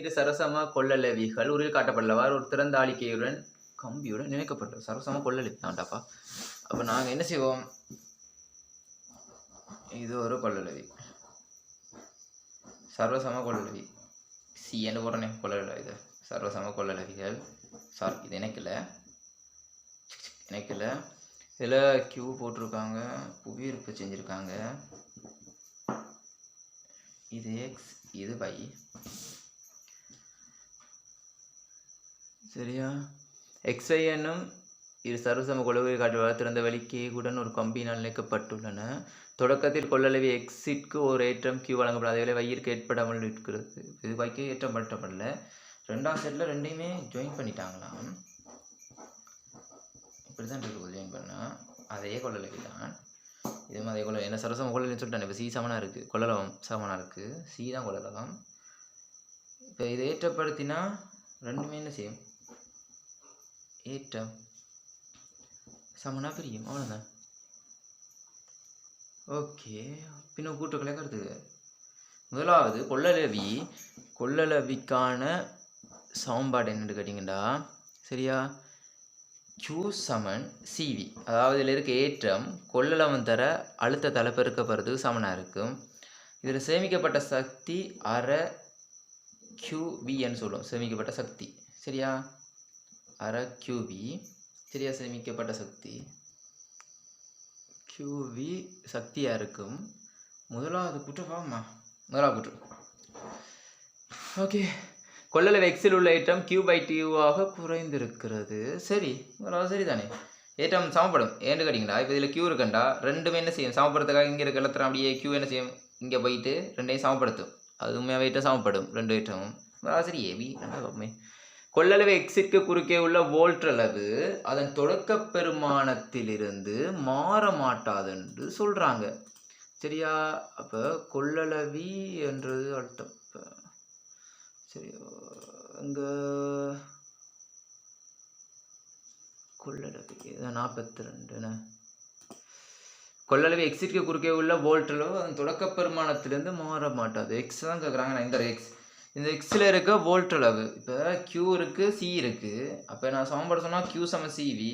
இது சரசம கொள்ளலவிகள் உரில் காட்டப்படலவார் ஒரு திறந்த ஆளிக்கையுடன் கம்பியுடன் நினைக்கப்பட்டது சரசம கொள்ளலவி தாண்டாப்பா அப்போ நாங்கள் என்ன செய்வோம்? இது ஒரு கொள்ளலவி சர்வசம கொள்ளலவி சி என்ன போடுறனே கொள்ளல இது. சர்வசம கொள்ளலவிகள் சாரி இது இணைக்கல. இணைக்கல. இதில் கியூ போட்டிருக்காங்க. புவியிருப்பு செஞ்சுருக்காங்க. இது எக்ஸ் இது பை சரியா? எக்ஸ்ஐ என்னும் இரு சர்வசம கொள்ளளவை காட்டுவதால் திறந்த வழி கேகுடன் ஒரு கம்பியினால் இணைக்கப்பட்டுள்ளன. தொடக்கத்தில் கொள்ளளவு எக்ஸிற்கு ஒரு ஏற்றம் கியூ வழங்கப்படும் அதேவேளை வையிற்கு ஏற்படாமல் இருக்கிறது. இது வைக்க ஏற்றம் பட்டப்படல ரெண்டாம் செட்டில் ரெண்டையுமே ஜாயின் பண்ணிட்டாங்களாம். இப்படி தான் இருக்குது ஜாயின் பண்ணால் அதே கொள்ளளவு தான் இதுவும் அதே கொள்ள என்ன சரசம கொள்ளளவின்னு சொல்லிட்டேன் இப்போ சி சமனாக இருக்குது கொள்ளளவம் சமனாக இருக்குது சி தான் கொள்ளலவம் இப்போ இதை ஏற்றப்படுத்தினா ரெண்டுமே என்ன செய்யும்? ஏற்றம் சமனா பிரியும் அவ்வளோதான் ஓகே பின்ன கூட்டுக்களை கருத்து முதலாவது கொள்ளலவி கொள்ளளவிக்கான சமன்பாடு என்னென்னு கேட்டிங்கடா சரியா கியூ சமன் சிவி அதாவது இதில் இருக்க ஏற்றம் கொள்ளளவன் தர அழுத்த தலைப்பெருக்கப்படுறதுக்கு சமனாக இருக்கும் இதில் சேமிக்கப்பட்ட சக்தி அரை கியூவின்னு சொல்லுவோம் சேமிக்கப்பட்ட சக்தி சரியா அரை கியூபி சரியா சேமிக்கப்பட்ட சக்தி. கியூவி சக்தியாக இருக்கும் முதலாவது குற்றம் பாவமா முதலாவது குற்றம். ஓகே. கொள்ளளவு எக்ஸில் உள்ள ஏற்றம் கியூ பை டியூவாக குறைந்திருக்கிறது. சரி முதலாவது சரிதானே. ஏற்றம் சமப்படும். ஏன்னு கேட்டிங்களா? இப்போ இதில் கியூ இருக்கண்டா? ரெண்டுமே என்ன செய்யும்? சமப்படுறதுக்காக இங்கே இருக்க எல்லாத்திரம் அப்படியே கியூ என்ன செய்யும்? இங்கே போயிட்டு ரெண்டையும் சமப்படுத்தும். அது உண்மையாக ஏற்றம் சமப்படும் ரெண்டு ஏற்றமும். முதலாவது சரி ஏவி ரெண்டாவது கொள்ளளவு எக்ஸிற்கு குறுக்கே உள்ள வோல்ட் அளவு அதன் தொடக்க பெருமானத்திலிருந்து மாற மாட்டாது சொல்கிறாங்க சரியா? அப்போ கொள்ளளவி என்றது அர்த்தம். சரி அங்கே கொள்ளளவி நாற்பத்தி ரெண்டுண்ணே கொள்ளளவு எக்ஸிற்கு குறுக்கே உள்ள வோல்ட் அளவு அதன் தொடக்க பெருமானத்திலிருந்து மாற மாட்டாது. எக்ஸ் தான் கேட்குறாங்க நான் இந்த எக்ஸ் இந்த எக்ஸில் இருக்க வோல்ட் அளவு. இப்போ கியூ இருக்குது சி இருக்குது அப்போ நான் சமன்பாடு சொன்னால் கியூ சம சிவி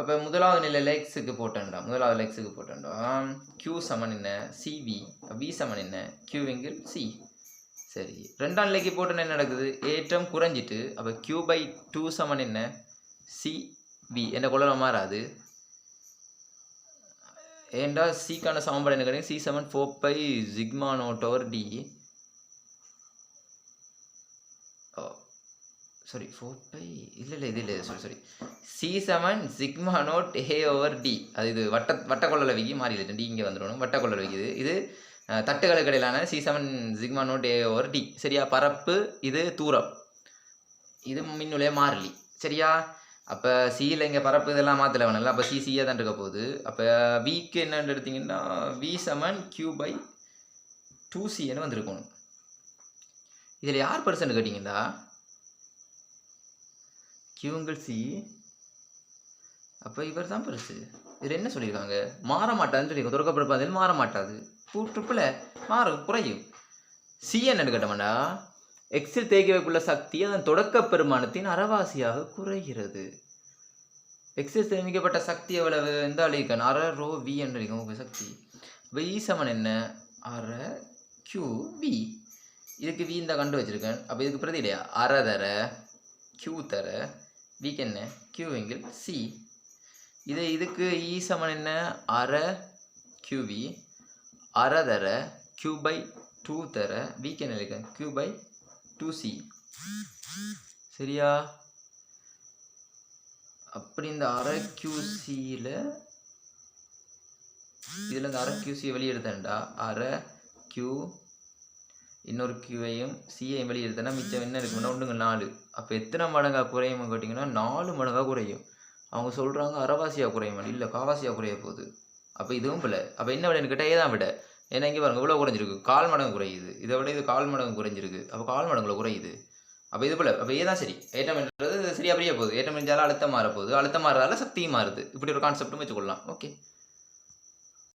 அப்போ முதலாவது நிலையில் எக்ஸுக்கு போட்டேன்டா. முதலாவது எக்ஸுக்கு போட்டேன்டா. கியூ சமன் என்ன? சிவி வி சமன் என்ன? கியூவிங்கில் சி சரி. ரெண்டாம் நிலைக்கு போட்டோன்னு என்ன நடக்குது? ஏற்றம் குறைஞ்சிட்டு அப்போ கியூ பை டூ சமன் என்ன? சி வி என்ன கொள்ளலாம் மாறாது? ஏண்டா சிக்கான சமன்பாடு என்ன கிடையாது C seven four pi sigma naught over T sorry four pi இல்லை இல்லை இது இல்லை sorry sorry C seven sigma naught A over T அது இது வட்ட வட்டக்கொள்ளல கொள்ளளவிக்கு மாறி இல்லை டி இங்கே வந்துடணும் வட்டக்கொள்ளல கொள்ளளவிக்கு இது. தட்டுகளுக்கு இடையிலான C seven sigma naught A over T சரியா? பரப்பு இது தூரம். இது மின்னுலே மாறிலி. சரியா? அப்போ சியில் இங்கே பரப்பு இதெல்லாம் மாற்றல வேணும்ல அப்போ சி சியாக தான் இருக்க போகுது. அப்போ விக்கு என்னன்னு எடுத்தீங்கன்னா V seven Q pi two சின்னு வந்திருக்கணும். இதில் யார் பர்சன் கேட்டிங்களா கியூங்கள் சி அப்போ இவர் தான் பெருசு இதில் என்ன சொல்லியிருக்காங்க? மாற மாட்டாதுன்னு சொல்லியிருக்காங்க. தொடக்கப்பிறப்பாதில் மாற மாட்டாது. ட்ரிப்பில் மாறும் குறையும். சி என்னன்னு கேட்டோம்னா எக்ஸில் தேக்கி வைப்புள்ள சக்தி அதன் தொடக்க பெருமானத்தின் அறவாசியாக குறைகிறது. எக்ஸில் சேமிக்கப்பட்ட சக்தி எவ்வளவு? எந்த அழிக்கணும் அற ரோ வி என்று சக்தி. இப்போ இ சமன் என்ன? அற கியூ வி இதுக்கு வி இந்த கண்டு வச்சிருக்கேன். அப்போ இதுக்கு பிரதி இல்லையா? அரை தர கியூ தர விக்கு என்ன? கியூவிங்கில் சி இது இதுக்கு இ சமன் என்ன? அரை கியூவி அரை தர கியூ பை டூ தர விக்கு என்ன இருக்கேன் கியூ பை டூ சி சரியா? அப்படி இந்த அரை கியூசியில் இதில் இந்த அரை கியூசியை வெளியெடுத்தேன்டா அரை கியூ இன்னொரு கியூவையும் சிஐயும் வெளியெடுத்தேன்னா மிச்சம் என்ன இருக்குன்னா ஒன்றுங்க நாலு. அப்போ எத்தனை மடங்காக குறையும் கேட்டிங்கன்னா நாலு மடங்காக குறையும். அவங்க சொல்கிறாங்க அரைவாசியாக குறையும்? இல்லை காவாசியாக குறைய போகுது. அப்போ இதுவும் பிள்ளை அப்போ என்ன விட கேட்டால் ஏதான் விட ஏன்னா இங்கே பாருங்க இவ்வளோ குறைஞ்சிருக்கு. கால் மடங்கு குறையுது. இதை விட இது கால் மடங்கு குறைஞ்சிருக்கு. அப்போ கால் மடங்குல குறையுது. அப்போ இது போல் அப்போ ஏதான் சரி. ஏற்றம்ன்றது சரியாக அப்படியே போகுது. ஏற்றம் இருந்தாலும் அழுத்தம் மாற போகுது அழுத்தம் மாறதால சக்தியும் மாறுது. இப்படி ஒரு கான்செப்ட்டும் வச்சுக்கொள்ளலாம். ஓகே